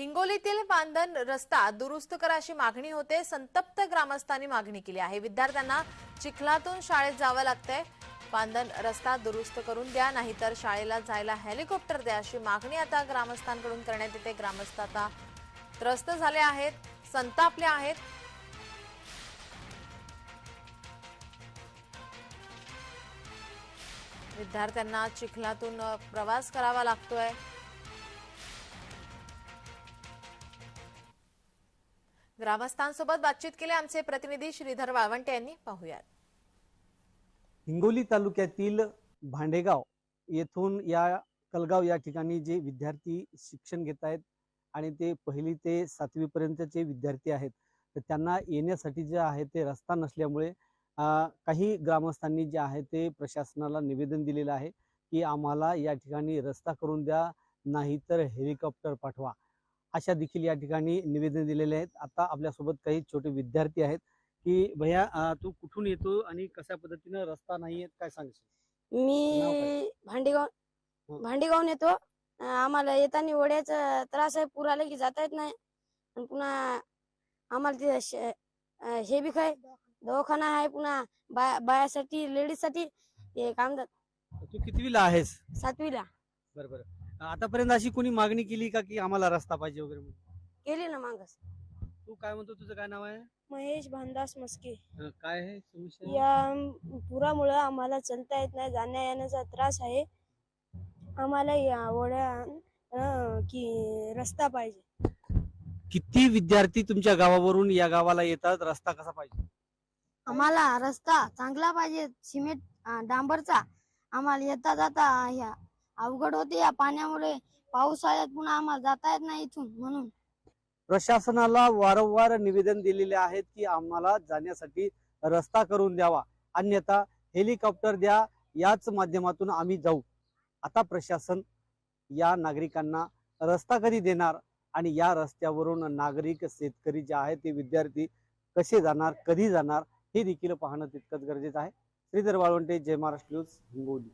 हिंगोलीतील पांदन रस्ता दुरुस्त करा अशी मागणी होते. संतप्त ग्रामस्थांनी मागणी केली आहे. विद्यार्थ्यांना चिखलातून शाळेत जावं लागतंय. पांदन रस्ता दुरुस्त करून द्या नाहीतर शाळेला जायला हेलिकॉप्टर द्या अशी मागणी आता ग्रामस्थांकडून करण्यात येते. ग्रामस्थ आता त्रस्त झाले आहेत संतापले आहेत. विद्यार्थ्यांना चिखलातून प्रवास करावा लागतोय. ग्रामस्थांसोबत बातचीत केली आमचे प्रतिनिधी श्रीधर वाळवंटे यांनी. पाहूयात. हिंगोली तालुक्यातील भांडेगाव येथून या कलगाव या ठिकाणी जे विद्यार्थी शिक्षण घेत आहेत आणि ते पहिली ते सातवी पर्यंतचे विद्यार्थी आहेत तर त्यांना येण्यासाठी जे आहे ते रस्ता नसल्यामुळे काही ग्रामस्थांनी जे आहे ते प्रशासनाला निवेदन दिलेलं आहे की आम्हाला या ठिकाणी रस्ता करून द्या नाहीतर हेलिकॉप्टर पाठवा. अशा देखील या ठिकाणी निवेदन दिलेले आहेत. आता आपल्यासोबत काही छोटे विद्यार्थी आहेत की भैया तू कुठून येतो आणि कशा पद्धतीनं रस्ता नाही काय सांगशील? मी भांडेगाव हं. भांडेगावून येतो. आम्हाला येताना वड्याचा त्रास आहे पूर आले की जाता येत नाही. आणि पुन्हा आम्हाला तिथे हे बी काय दवाखाना आहे पुन्हा. बाया बायासाठी लेडीजसाठी ते काम तू कितवीला आहेस? सातवीला. बरं बरं. आतापर्यंत अशी कोणी मागणी केली का की आम्हाला रस्ता पाहिजे वगैरे म्हणून? केली ना मागस तू काय म्हणतो? तुझं काय नाव आहे? महेश भानदास मस्के. अं, काय आहे समस्या? या पुरामुळे आम्हाला चलता येत नाही जाण्या येण्याचा त्रास आहे. आम्हाला या वड्या की रस्ता पाहिजे. किती विद्यार्थी तुमच्या गावावरून या गावाला येतात? रस्ता कसा पाहिजे? आम्हाला रस्ता चांगला पाहिजे सिमेंट अं, डांबरचा. आम्हाला येता जाता ह्या अवघड होते या पाण्यामुळे. पावसाळ्यात पुन्हा आम्हाला जाता येत नाही इथून म्हणून. प्रशासनाला वारंवार निवेदन दिलेले आहेत की आम्हाला जाण्यासाठी रस्ता करून द्यावा. अन्यथा हेलिकॉप्टर द्या याच माध्यमातून आम्ही जाऊ. आता प्रशासन या नागरिकांना रस्ता कधी देणार आणि या रस्त्यावरून नागरिक शेतकरी जे आहेत ते विद्यार्थी कसे जाणार कधी जाणार हे देखील पाहणं तितकंच गरजेचं आहे. श्रीधर वाळवंटे जय महाराष्ट्र न्यूज हिंगोली.